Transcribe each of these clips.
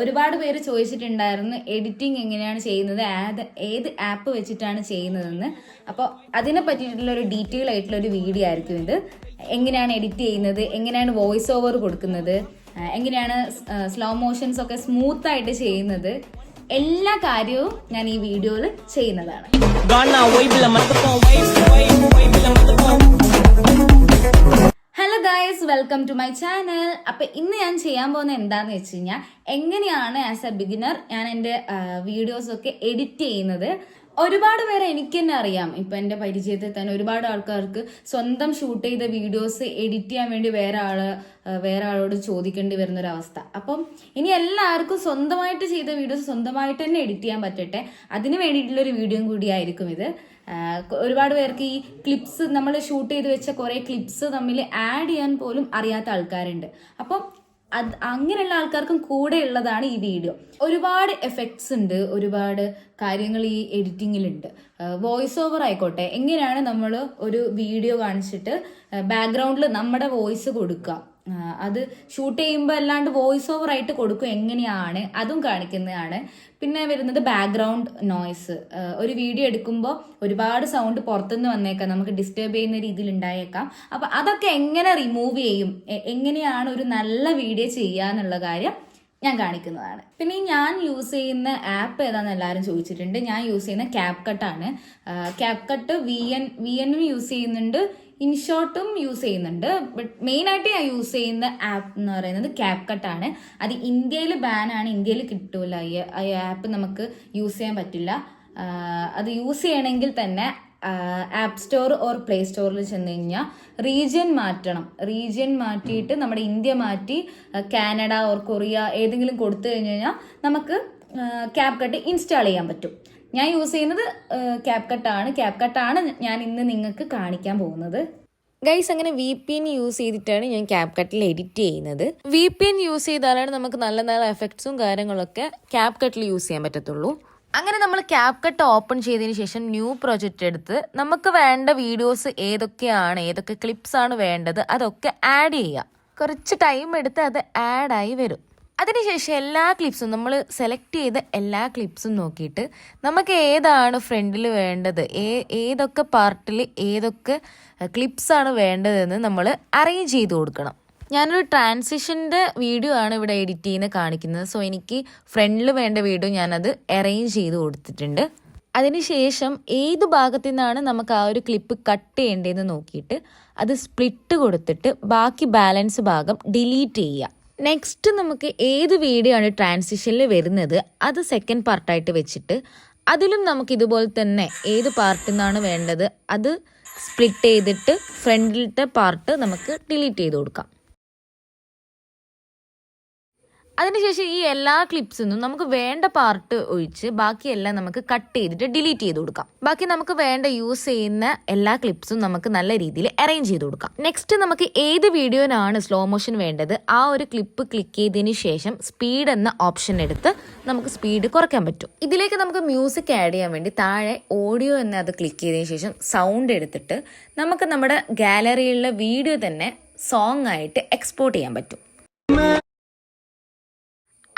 ഒരുപാട് പേര് ചോദിച്ചിട്ടുണ്ടായിരുന്നു എഡിറ്റിംഗ് എങ്ങനെയാണ് ചെയ്യുന്നത്? ഏത് ഏത് ആപ്പ് വെച്ചിട്ടാണ് ചെയ്യുന്നതെന്ന്. അപ്പോൾ അതിനെ പറ്റിയിട്ടുള്ള ഒരു ഡീറ്റെയിൽ ആയിട്ടുള്ള ഒരു വീഡിയോ ആയിരിക്കും ഇത്. എങ്ങനെയാണ് എഡിറ്റ് ചെയ്യുന്നത്? എങ്ങനെയാണ് വോയിസ് ഓവർ കൊടുക്കുന്നത് എങ്ങനെയാണ് സ്ലോ മോഷൻസ് ഒക്കെ സ്മൂത്ത് ആയിട്ട് ചെയ്യുന്നത്? എല്ലാ കാര്യവും ഞാൻ ഈ വീഡിയോയിൽ ചെയ്യുന്നതാണ്. Hello guys welcome to my channel അപ്പൊ ഇന്ന് ഞാൻ ചെയ്യാൻ പോകുന്ന എന്താന്ന് വെച്ച് കഴിഞ്ഞാൽ എങ്ങനെയാണ് ആസ് എ ബിഗിനർ ഞാൻ എന്റെ വീഡിയോസ് ഒക്കെ എഡിറ്റ് ചെയ്യുന്നത്. ഒരുപാട് പേരെ എനിക്ക് തന്നെ അറിയാം. ഇപ്പൊ എന്റെ പരിചയത്തിൽ തന്നെ ഒരുപാട് ആൾക്കാർക്ക് സ്വന്തം ഷൂട്ട് ചെയ്ത വീഡിയോസ് എഡിറ്റ് ചെയ്യാൻ വേണ്ടി വേറെ ആൾ വേറെ ആളോട് ചോദിക്കേണ്ടി വരുന്ന ഒരു അവസ്ഥ അപ്പം ഇനി എല്ലാവർക്കും സ്വന്തമായിട്ട് ചെയ്ത വീഡിയോസ് സ്വന്തമായിട്ട് തന്നെ എഡിറ്റ് ചെയ്യാൻ പറ്റട്ടെ. അതിന് വേണ്ടിയിട്ടുള്ള ഒരു വീഡിയോ കൂടി ആയിരിക്കും ഇത് ഒരുപാട് പേർക്ക് ഈ ക്ലിപ്സ് നമ്മൾ ഷൂട്ട് ചെയ്ത് വെച്ച കുറേ ക്ലിപ്സ് തമ്മിൽ ആഡ് ചെയ്യാൻ പോലും അറിയാത്ത ആൾക്കാരുണ്ട്. അപ്പം അത് അങ്ങനെയുള്ള ആൾക്കാർക്കും കൂടെ ഉള്ളതാണ് ഈ വീഡിയോ. ഒരുപാട് എഫക്ട്സ് ഉണ്ട് ഒരുപാട് കാര്യങ്ങൾ ഈ എഡിറ്റിങ്ങിലുണ്ട് വോയിസ് ഓവർ ആയിക്കോട്ടെ എങ്ങനെയാണ് നമ്മൾ ഒരു വീഡിയോ കാണിച്ചിട്ട് ബാക്ക്ഗ്രൗണ്ടിൽ നമ്മുടെ വോയിസ് കൊടുക്കുക. അത് ഷൂട്ട് ചെയ്യുമ്പോൾ അല്ലാണ്ട് വോയിസ് ഓവർ ആയിട്ട് കൊടുക്കും എങ്ങനെയാണ് അതും കാണിക്കുന്നതാണ്. പിന്നെ വരുന്നത് ബാക്ക്ഗ്രൗണ്ട് നോയ്സ് ഒരു വീഡിയോ എടുക്കുമ്പോൾ ഒരുപാട് സൗണ്ട് പുറത്തുനിന്ന് വന്നേക്കാം നമുക്ക് ഡിസ്റ്റർബ് ചെയ്യുന്ന രീതിയിൽ ഉണ്ടായേക്കാം. അപ്പൊ അതൊക്കെ എങ്ങനെ റിമൂവ് ചെയ്യും എങ്ങനെയാണ് ഒരു നല്ല വീഡിയോ ചെയ്യുക എന്നുള്ള കാര്യം ഞാൻ കാണിക്കുന്നതാണ്. പിന്നെ ഞാൻ യൂസ് ചെയ്യുന്ന ആപ്പ് ഏതാണെന്ന് എല്ലാവരും ചോദിച്ചിട്ടുണ്ട്. ഞാൻ യൂസ് ചെയ്യുന്ന ക്യാപ് കട്ടാണ് CapCut V N V എനും യൂസ് ചെയ്യുന്നുണ്ട്. ഇൻഷോട്ടും യൂസ് ചെയ്യുന്നുണ്ട്. ബട്ട് മെയിൻ ആയിട്ട് ഞാൻ യൂസ് ചെയ്യുന്ന ആപ്പ് എന്ന് പറയുന്നത് ക്യാപ് ആണ്. അത് ഇന്ത്യയിൽ ബാനാണ് ഇന്ത്യയിൽ കിട്ടൂല. ഈ ആപ്പ് നമുക്ക് യൂസ് ചെയ്യാൻ പറ്റില്ല. അത് യൂസ് ചെയ്യണമെങ്കിൽ തന്നെ ആപ്പ് സ്റ്റോർ ഓർ പ്ലേ സ്റ്റോറിൽ ചെന്ന് കഴിഞ്ഞാൽ റീജിയൻ മാറ്റണം. റീജിയൻ മാറ്റിയിട്ട് നമ്മുടെ ഇന്ത്യ മാറ്റി കാനഡ ഓർ കൊറിയ ഏതെങ്കിലും കൊടുത്തു കഴിഞ്ഞ് കഴിഞ്ഞാൽ നമുക്ക് ക്യാപ് കട്ട് ഇൻസ്റ്റാൾ ചെയ്യാൻ പറ്റും. ഞാൻ യൂസ് ചെയ്യുന്നത് ക്യാപ് കട്ടാണ് ക്യാപ് കട്ടാണ് ഞാൻ ഇന്ന് നിങ്ങൾക്ക് കാണിക്കാൻ പോകുന്നത്. ഗൈസ് അങ്ങനെ വി പി എൻ യൂസ് ചെയ്തിട്ടാണ് ഞാൻ ക്യാപ് കട്ടിൽ എഡിറ്റ് ചെയ്യുന്നത്. വി പി എൻ യൂസ് ചെയ്താലാണ് നമുക്ക് നല്ല നല്ല എഫക്ട്സും കാര്യങ്ങളൊക്കെ ക്യാപ് കട്ടിൽ യൂസ് ചെയ്യാൻ പറ്റത്തുള്ളൂ. അങ്ങനെ നമ്മൾ ക്യാപ് കട്ട് ഓപ്പൺ ചെയ്തതിന് ശേഷം ന്യൂ പ്രൊജക്റ്റ് എടുത്ത് നമുക്ക് വേണ്ട വീഡിയോസ് ഏതൊക്കെയാണ് ഏതൊക്കെ ക്ലിപ്സ് ആണ് വേണ്ടത് അതൊക്കെ ആഡ് ചെയ്യുക കുറച്ച് ടൈം എടുത്ത് അത് ആഡായി വരും. അതിനുശേഷം എല്ലാ ക്ലിപ്സും നമ്മൾ സെലക്ട് ചെയ്ത എല്ലാ ക്ലിപ്സും നോക്കിയിട്ട് നമുക്ക് ഏതാണ് ഫ്രണ്ടിൽ വേണ്ടത്? ഏ ഏതൊക്കെ പാർട്ടിൽ ഏതൊക്കെ ക്ലിപ്സാണ് വേണ്ടതെന്ന് നമ്മൾ അറേഞ്ച് ചെയ്ത് കൊടുക്കണം. ഞാനൊരു ട്രാൻസിഷന്റെ വീഡിയോ ആണ് ഇവിടെ എഡിറ്റ് ചെയ്യുന്ന കാണിക്കുന്നത്. സോ എനിക്ക് ഫ്രണ്ടിൽ വേണ്ട വീഡിയോ ഞാനത് അറേഞ്ച് ചെയ്ത് കൊടുത്തിട്ടുണ്ട്. അതിനുശേഷം ഏത് ഭാഗത്തു നിന്നാണ് നമുക്ക് ആ ഒരു ക്ലിപ്പ് കട്ട് ചെയ്യേണ്ടതെന്ന് നോക്കിയിട്ട് അത് സ്പ്ലിറ്റ് കൊടുത്തിട്ട് ബാക്കി ബാലൻസ് ഭാഗം ഡിലീറ്റ് ചെയ്യുക. നെക്സ്റ്റ് നമുക്ക് ഏത് വീഡിയോ ആണ് ട്രാൻസിഷനിൽ വരുന്നത്? അത് സെക്കൻഡ് പാർട്ടായിട്ട് വെച്ചിട്ട് അതിലും നമുക്ക് ഇതുപോലെ തന്നെ ഏത് പാർട്ടിൽ നിന്നാണ് വേണ്ടത്? അത് സ്പ്ലിറ്റ് ചെയ്തിട്ട് ഫ്രണ്ടിലത്തെ പാർട്ട് നമുക്ക് ഡിലീറ്റ് ചെയ്ത് കൊടുക്കാം. അതിനുശേഷം ഈ എല്ലാ ക്ലിപ്സിൽ നിന്നും നമുക്ക് വേണ്ട പാർട്ട് ഒഴിച്ച് ബാക്കിയെല്ലാം നമുക്ക് കട്ട് ചെയ്തിട്ട് ഡിലീറ്റ് ചെയ്ത് കൊടുക്കാം. ബാക്കി നമുക്ക് വേണ്ട യൂസ് ചെയ്യുന്ന എല്ലാ ക്ലിപ്സും നമുക്ക് നല്ല രീതിയിൽ അറേഞ്ച് ചെയ്ത് കൊടുക്കാം. നെക്സ്റ്റ് നമുക്ക് ഏത് വീഡിയോനാണ് സ്ലോ മോഷൻ വേണ്ടത്? ആ ഒരു ക്ലിപ്പ് ക്ലിക്ക് ചെയ്തതിന് ശേഷം സ്പീഡ് എന്ന ഓപ്ഷൻ എടുത്ത് നമുക്ക് സ്പീഡ് കുറയ്ക്കാൻ പറ്റും. ഇതിലേക്ക് നമുക്ക് മ്യൂസിക് ആഡ് ചെയ്യാൻ വേണ്ടി താഴെ ഓഡിയോ എന്ന അത് ക്ലിക്ക് ചെയ്തതിന് ശേഷം സൗണ്ട് എടുത്തിട്ട് നമുക്ക് നമ്മുടെ ഗാലറിയിലുള്ള വീഡിയോ തന്നെ സോങ് ആയിട്ട് എക്സ്പോർട്ട് ചെയ്യാൻ പറ്റും.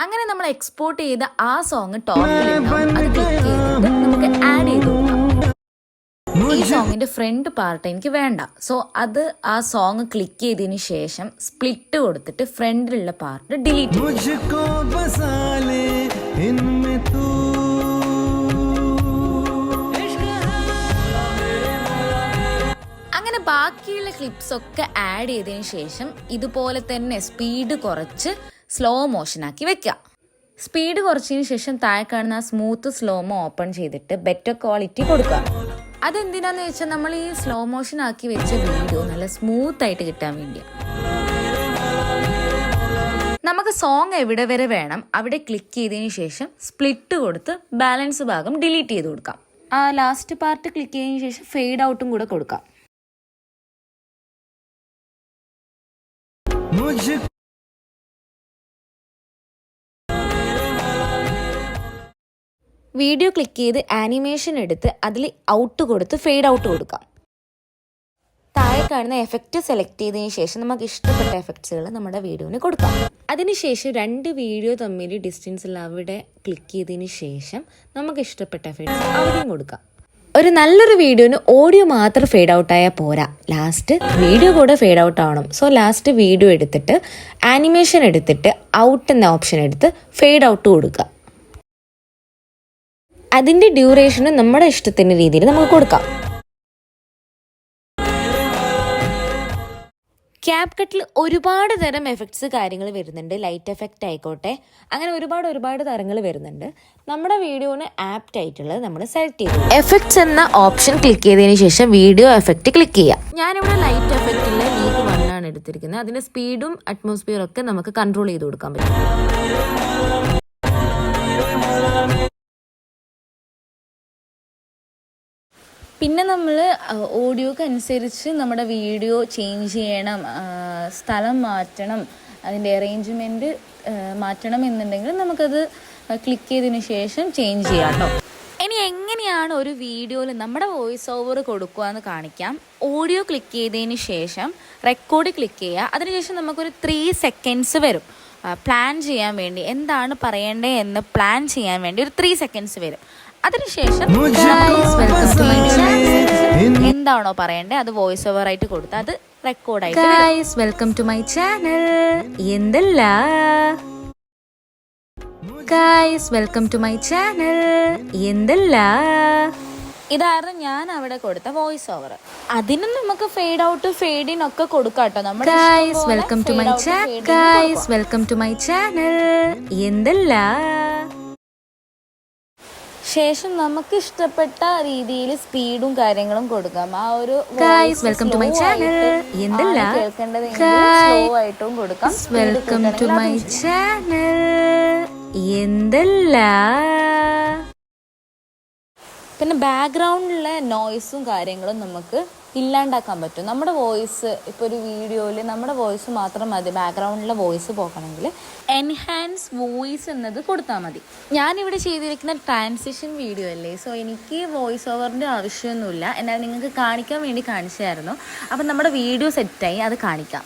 അങ്ങനെ നമ്മൾ എക്സ്പോർട്ട് ചെയ്ത ആ സോങ് ടോപ്പിലുണ്ടാവും നമുക്ക് ആഡ് ചെയ്ത് ഈ സോങ്ങിന്റെ ഫ്രണ്ട് പാർട്ട് എനിക്ക് വേണ്ട. സോ അത് ആ സോങ് ക്ലിക്ക് ചെയ്തതിന് ശേഷം സ്പ്ലിറ്റ് കൊടുത്തിട്ട് ഫ്രണ്ടിലുള്ള പാർട്ട് ഡിലീറ്റ് അങ്ങനെ ബാക്കിയുള്ള ക്ലിപ്സ് ഒക്കെ ആഡ് ചെയ്തതിന് ശേഷം ഇതുപോലെ തന്നെ സ്പീഡ് കുറച്ച് സ്ലോ മോഷനാക്കി വെക്കുക സ്പീഡ് കുറച്ചതിന് ശേഷം താഴെ കാണുന്ന സ്മൂത്ത് സ്ലോ മോ ഓപ്പൺ ചെയ്തിട്ട് ബെറ്റർ ക്വാളിറ്റി കൊടുക്കുക അതെന്തിനാന്ന് വെച്ചാൽ നമ്മൾ ഈ സ്ലോ മോഷൻ ആക്കി വെച്ച വീഡിയോ നല്ല സ്മൂത്ത് ആയിട്ട് കിട്ടാൻ വേണ്ടിയാണ് നമുക്ക് സോങ് എവിടെ വരെ വേണം അവിടെ ക്ലിക്ക് ചെയ്തതിന് ശേഷം സ്പ്ലിറ്റ് കൊടുത്ത് ബാലൻസ് ഭാഗം ഡിലീറ്റ് ചെയ്ത് കൊടുക്കാം. ആ ലാസ്റ്റ് പാർട്ട് ക്ലിക്ക് ചെയ്തതിന് ശേഷം ഫെയ്ഡ് ഔട്ടും കൂടെ കൊടുക്കാം. വീഡിയോ ക്ലിക്ക് ചെയ്ത് ആനിമേഷൻ എടുത്ത് അതിൽ ഔട്ട് കൊടുത്ത് ഫെയ്ഡ് ഔട്ട് കൊടുക്കാം. താഴെ കാണുന്ന എഫക്റ്റ് സെലക്ട് ചെയ്തതിന് ശേഷം നമുക്ക് ഇഷ്ടപ്പെട്ട എഫക്ട്സുകൾ നമ്മുടെ വീഡിയോന് കൊടുക്കാം. അതിനുശേഷം രണ്ട് വീഡിയോ തമ്മിൽ ഡിസ്റ്റൻസിൽ അവിടെ ക്ലിക്ക് ചെയ്തതിന് ശേഷം നമുക്ക് ഇഷ്ടപ്പെട്ട എഫക്ട്സ് അവിടെയും കൊടുക്കാം. ഒരു നല്ലൊരു വീഡിയോന് ഓഡിയോ മാത്രം ഫെയ്ഡ് ഔട്ട് ആയാൽ പോരാ. ലാസ്റ്റ് വീഡിയോ കൂടെ ഫെയ്ഡ് ഔട്ട് ആവണം. സോ ലാസ്റ്റ് വീഡിയോ എടുത്തിട്ട് ആനിമേഷൻ എടുത്തിട്ട് ഔട്ട് എന്ന ഓപ്ഷൻ എടുത്ത് ഫെയ്ഡ് ഔട്ട് കൊടുക്കുക. അതിന്റെ ഡ്യൂറേഷന് നമ്മുടെ ഇഷ്ടത്തിന്റെ രീതിയിൽ നമുക്ക് കൊടുക്കാം. ക്യാപ് കട്ടിൽ ഒരുപാട് തരം എഫക്ട്സ് കാര്യങ്ങൾ വരുന്നുണ്ട്. ലൈറ്റ് എഫക്റ്റ് ആയിക്കോട്ടെ. അങ്ങനെ ഒരുപാട് ഒരുപാട് തരങ്ങൾ വരുന്നുണ്ട്. നമ്മുടെ വീഡിയോന് ആപ്റ്റ് ആയിട്ടുള്ളത് നമ്മൾ സെലക്ട് ചെയ്യും എഫക്ട്സ് എന്ന ഓപ്ഷൻ ക്ലിക്ക് ചെയ്തതിന് ശേഷം വീഡിയോ എഫക്റ്റ് ക്ലിക്ക് ചെയ്യാം. ഞാനിവിടെ ലൈറ്റ് എഫക്റ്റിലെ ലീഗ് വൺ ആണ് എടുത്തിരിക്കുന്നത്. അതിന്റെ സ്പീഡും അറ്റ്മോസ്ഫിയറും ഒക്കെ നമുക്ക് കൺട്രോൾ ചെയ്ത് കൊടുക്കാൻ പറ്റും. പിന്നെ നമ്മൾ ഓഡിയോക്ക് അനുസരിച്ച് നമ്മുടെ വീഡിയോ ചേഞ്ച് ചെയ്യണം സ്ഥലം മാറ്റണം അതിന്റെ അറേഞ്ച്മെന്റ് മാറ്റണം എന്നുണ്ടെങ്കിൽ നമുക്കത് ക്ലിക്ക് ചെയ്തതിന് ശേഷം ചേഞ്ച് ചെയ്യാം ഇനി എങ്ങനെയാണ് ഒരു വീഡിയോയിൽ നമ്മുടെ വോയിസ് ഓവർ കൊടുക്കുക എന്ന് കാണിക്കാം. ഓഡിയോ ക്ലിക്ക് ചെയ്തതിന് ശേഷം റെക്കോർഡ് ക്ലിക്ക് ചെയ്യുക. അതിനുശേഷം നമുക്കൊരു ത്രീ സെക്കൻഡ്സ് വരും. പ്ലാൻ ചെയ്യാൻ വേണ്ടി എന്താണ് പറയേണ്ടത് എന്ന് പ്ലാൻ ചെയ്യാൻ വേണ്ടി ഒരു ത്രീ സെക്കൻഡ്സ് വരും. അതിനുശേഷം എന്താണോ പറയണ്ടേ അത് വോയിസ് ഓവർ ആയിട്ട് കൊടുത്ത് അത് റെക്കോർഡായിട്ട് guys welcome to my channel എന്തല്ല? Guys welcome to my channel എന്തല്ല? ഇതായിരുന്നു ഞാൻ അവിടെ കൊടുത്ത വോയിസ് ഓവർ അതിനും നമുക്ക് ഫെയ്ഡ് ഔട്ട് ഫെയ്ഡ് ഇൻ ഒക്കെ കൊടുക്കാട്ടോ നമ്മുടെ guys welcome to my channel guys welcome to my channel എന്തല്ല? ശേഷം നമുക്ക് ഇഷ്ടപ്പെട്ട രീതിയിൽ സ്പീഡും കാര്യങ്ങളും കൊടുക്കാം. ആ ഒരു വെൽക്കം ടു മൈ ചാനൽ. എന്തല്ല? കേൾക്കേണ്ടത് സ്ലോ ആയിട്ടും കൊടുക്കാം. വെൽക്കം ടു മൈ ചാനൽ എന്തല്ല? പിന്നെ ബാക്ക്ഗ്രൗണ്ടിലെ നോയ്സും കാര്യങ്ങളും നമുക്ക് ഇല്ലാണ്ടാക്കാൻ പറ്റും. നമ്മുടെ വോയിസ് ഇപ്പോൾ ഒരു വീഡിയോയിൽ നമ്മുടെ വോയിസ് മാത്രം മതി ബാക്ക്ഗ്രൗണ്ടിലെ വോയിസ് പോകണമെങ്കിൽ എൻഹാൻസ് വോയിസ് എന്നത് കൊടുത്താൽ മതി. ഞാനിവിടെ ചെയ്തിരിക്കുന്ന ട്രാൻസിഷൻ വീഡിയോ അല്ലേ? സോ എനിക്ക് വോയിസ് ഓവറിന്റെ ആവശ്യമൊന്നുമില്ല. എന്നാൽ നിങ്ങൾക്ക് കാണിക്കാൻ വേണ്ടി കാണിച്ചായിരുന്നു അപ്പം നമ്മുടെ വീഡിയോ സെറ്റായി അത് കാണിക്കാം.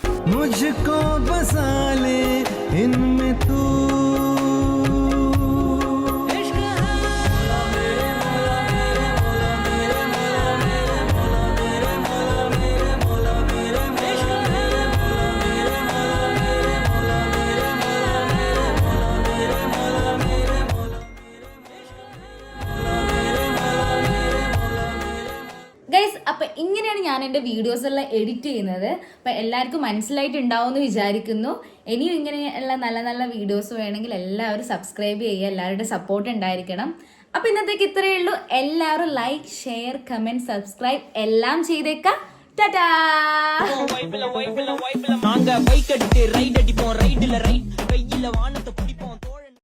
ഞാൻ എൻ്റെ വീഡിയോസ് എല്ലാം എഡിറ്റ് ചെയ്യുന്നത് അപ്പം എല്ലാവർക്കും മനസ്സിലായിട്ടുണ്ടാവും എന്ന് വിചാരിക്കുന്നു ഇനിയും ഇങ്ങനെയുള്ള നല്ല നല്ല വീഡിയോസ് വേണമെങ്കിൽ എല്ലാവരും സബ്സ്ക്രൈബ് ചെയ്യുക എല്ലാവരുടെ സപ്പോർട്ട് ഉണ്ടായിരിക്കണം അപ്പം ഇന്നത്തേക്ക് ഇത്രയേ ഉള്ളൂ എല്ലാവരും ലൈക്ക് ഷെയർ കമൻറ്റ് സബ്സ്ക്രൈബ് എല്ലാം ചെയ്തേക്കാം ടാറ്റാ வைப்பில வைப்பில வைப்பில நாங்க பைக் அடித்து ரைட் அடிப்போம் ரைடுல ரைட் கையில வானத்தை பிடி